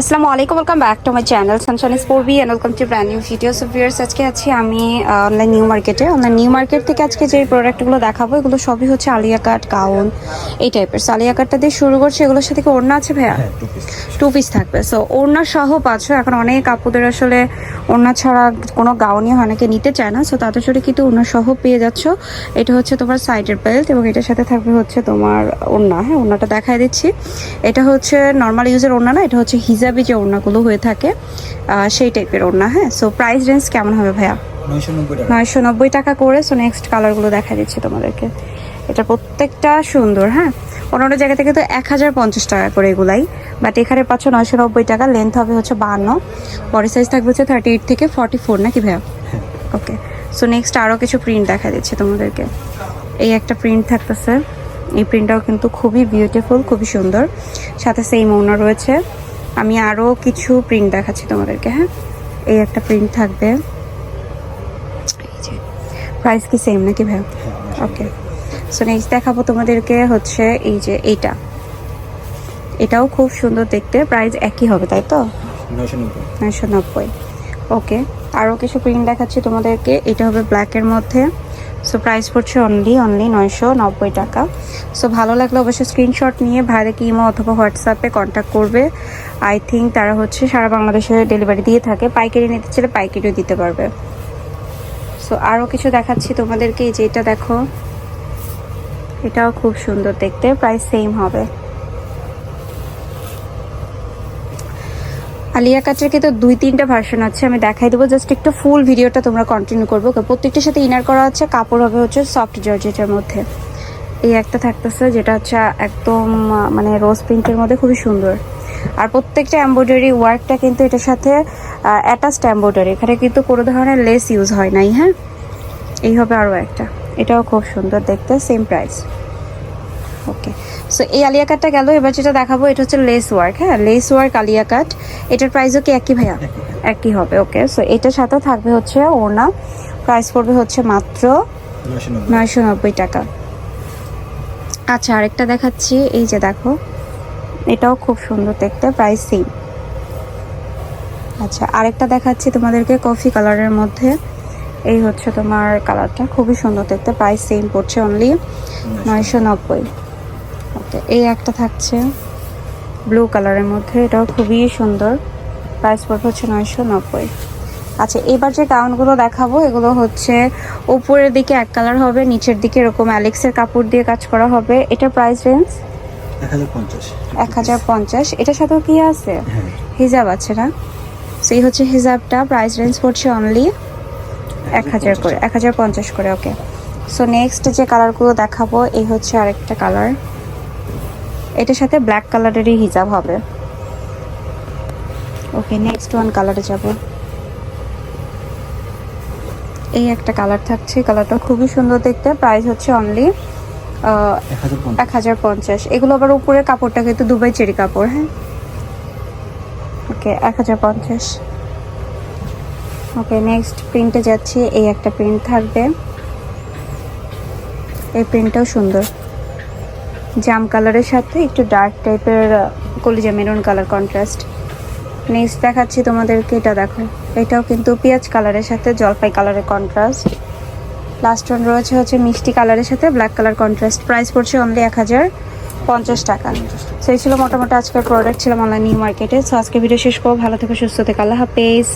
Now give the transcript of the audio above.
আসসালামু আলাইকুম welcome back to my channel সানশান পড়বি and welcome to brand new video of viewers আজকে আছি আমি অনলাইন নিউ মার্কেটে অনলাইন নিউ মার্কেট থেকে আজকে যে প্রোডাক্টগুলো দেখাবো এগুলো সবই হচ্ছে আলিয়া কাট গাউন এই টাইপের সো আলিয়া কাটটা দিয়ে শুরু করছে এগুলোর সাথে কি ওড়না আছে ভাইয়া? হ্যাঁ টু পিস টু পিস থাকবে। সো ওড়না সহ পাচ্ছ এখন অনেক আপুদের আসলে ওড়না ছাড়া কোনো গাউনই অনেকে নিতে চায় না। সো তাদের সাথে কিন্তু ওড়না সহ পেয়ে যাচ্ছ। এটা হচ্ছে তোমার সাইডের বেল্ট এবং এটার সাথে থাকবে হচ্ছে তোমার ওড়না। হ্যাঁ ওড়নাটা দেখাই দিচ্ছি। এটা হচ্ছে নর্মাল ইউজের ওড়না না এটা হচ্ছে হিজাবি যে ওড়নাগুলো হয়ে থাকে সেই টাইপের ওড়না। হ্যাঁ সো প্রাইস রেঞ্জ কেমন হবে ভাইয়া? নয়শো নব্বই টাকা। নয়শো নব্বই টাকা করে। সো নেক্সট কালারগুলো দেখা দিচ্ছি তোমাদেরকে। এটা প্রত্যেকটা সুন্দর হ্যাঁ? অন্যান্য জায়গা থেকে তো এক হাজার পঞ্চাশ টাকা করে এগুলাই বাট এখানে পাচ্ছ নয়শো নব্বই টাকা। লেন্থ হবে হচ্ছে বাহান্ন বডি সাইজ থাকবে হচ্ছে থার্টি এইট থেকে ফর্টি ফোর নাকি ভাইয়া? হ্যাঁ ওকে সো নেক্সট আরও কিছু প্রিন্ট দেখা দিচ্ছে তোমাদেরকে। এই একটা প্রিন্ট থাকতেছে। এই প্রিন্টটাও কিন্তু খুবই বিউটিফুল খুবই সুন্দর। সাথে সেম ওনার রয়েছে। আমি আরও কিছু প্রিন্ট দেখাচ্ছি তোমাদেরকে হ্যাঁ? এই একটা প্রিন্ট থাকবে। প্রাইস কি সেম নাকি ভাই হ্যাঁ ওকে সো নেক্সট দেখাবো তোমাদেরকে হচ্ছে এই যে এইটা। এটাও খুব সুন্দর দেখতে প্রাইস একই হবে তাই তো? নয়শো নব্বই। ওকে আরও কিছু প্রিন্ট দেখাচ্ছি তোমাদেরকে। এটা হবে ব্ল্যাকের মধ্যে। সো প্রাইস পড়ছে অনলি অনলি নয়শো নব্বই টাকা। সো ভালো লাগলে অবশ্যই স্ক্রিনশট নিয়ে ভাইদেরকে ইমো অথবা হোয়াটসঅ্যাপে কন্ট্যাক্ট করবে। আই থিঙ্ক তারা হচ্ছে সারা বাংলাদেশে ডেলিভারি দিয়ে থাকে। পাইকারি নিতে চাইলে পাইকারিও দিতে পারবে। সো আরও কিছু দেখাচ্ছি তোমাদেরকে। এই যে এটা দেখো। এটাও খুব সুন্দর দেখতে, প্রায় সেম হবে। আলিয়া কাটের কিন্তু দুই, তিনটা ভার্সন আছে, আমি দেখাই দেবো। জাস্ট একটু ফুল ভিডিওটা তোমরা কন্টিনিউ করব প্রত্যেকটার সাথে ইনার করা আছে, কাপড় হবে হচ্ছে সফট জর্জেটের মধ্যে। এই একটা থাকতেছে, যেটা হচ্ছে একদম মানে রোজ প্রিন্টের মধ্যে খুবই সুন্দর। আর প্রত্যেকটা এম্ব্রয়ডারি ওয়ার্কটা কিন্তু এটার সাথে অ্যাটাচড এম্ব্রয়ডারি এখানে কিন্তু কোনো ধরনের লেস ইউজ হয় নাই হ্যাঁ? এই হবে আরও একটা। এটাও খুব সুন্দর দেখতে সেম প্রাইস ওকে সো এই আলিয়া কাটটা গেল এবার যেটা দেখাবো এটা হচ্ছে লেস ওয়ার্ক হ্যাঁ? লেস ওয়ার্ক আলিয়া কাট এটার প্রাইসও কি একই ভাইয়া? একই হবে ওকে সো এটার সাথে থাকবে হচ্ছে ওড়না প্রাইস পড়বে হচ্ছে মাত্র নয়শো নব্বই। টাকা। আচ্ছা আরেকটা দেখাচ্ছি এই যে দেখো এটাও খুব সুন্দর দেখতে প্রাইস সেম আচ্ছা আরেকটা দেখাচ্ছি তোমাদেরকে কফি কালারের মধ্যে। এই হচ্ছে তোমার কালারটা। খুবই সুন্দর দেখতে প্রাইস সেম পড়ছে অনলি নয়শো নব্বই। ওকে এই একটা থাকছে ব্লু কালারের মধ্যে এটাও খুবই সুন্দর। প্রাইস পড়বে হচ্ছে নয়শো নব্বই। আচ্ছা এবার যে গাউনগুলো দেখাবো এগুলো হচ্ছে উপরের দিকে এক কালার হবে নিচের দিকে এরকম অ্যালেক্সের কাপড় দিয়ে কাজ করা হবে। এটা প্রাইস রেঞ্জ এক হাজার পঞ্চাশ। এটার সাথেও কি আছে? হ্যাঁ। হিজাব আছে না? সেই হচ্ছে হিজাবটা প্রাইস রেঞ্জ পড়ছে অনলি এক হাজার করে এক হাজার পঞ্চাশ করে ওকে সো নেক্সট যে কালারগুলো দেখাবো এই হচ্ছে আরেকটা কালার এটার সাথে ব্ল্যাক কালারেরই হিজাব হবে। ওকে নেক্সট ওয়ান কালারে যাব। এই একটা কালার থাকছে কালারটা খুবই সুন্দর দেখতে। প্রাইস হচ্ছে অনলি এক হাজার পঞ্চাশ। এগুলো আবার উপরের কাপড়টা কিন্তু দুবাই চেরি কাপড় হ্যাঁ? ওকে এক হাজার পঞ্চাশ। ওকে নেক্সট প্রিন্টে যাচ্ছি। এই একটা প্রিন্ট থাকবে। এই প্রিন্টটাও সুন্দর। জাম কালারের সাথে একটু ডার্ক টাইপের কলিজা মেরুন কালার কন্ট্রাস্ট নেক্সট দেখাচ্ছি তোমাদেরকে, এটা দেখো। এটাও কিন্তু পেঁয়াজ কালারের সাথে, জলপাই কালারের কন্ট্রাস্ট লাস্ট ওয়ান রয়েছে হচ্ছে মিষ্টি কালারের সাথে ব্ল্যাক কালার কন্ট্রাস্ট প্রাইস পড়ছে অনলি এক হাজার পঞ্চাশ টাকা। সেই ছিল মোটামুটি আজকের প্রোডাক্ট ছিলাম অনলাইন নিউ মার্কেটে সো আজকে ভিডিও শেষ করব। ভালো থেকে, সুস্থ থেকে। আল্লাহ হাফেজ।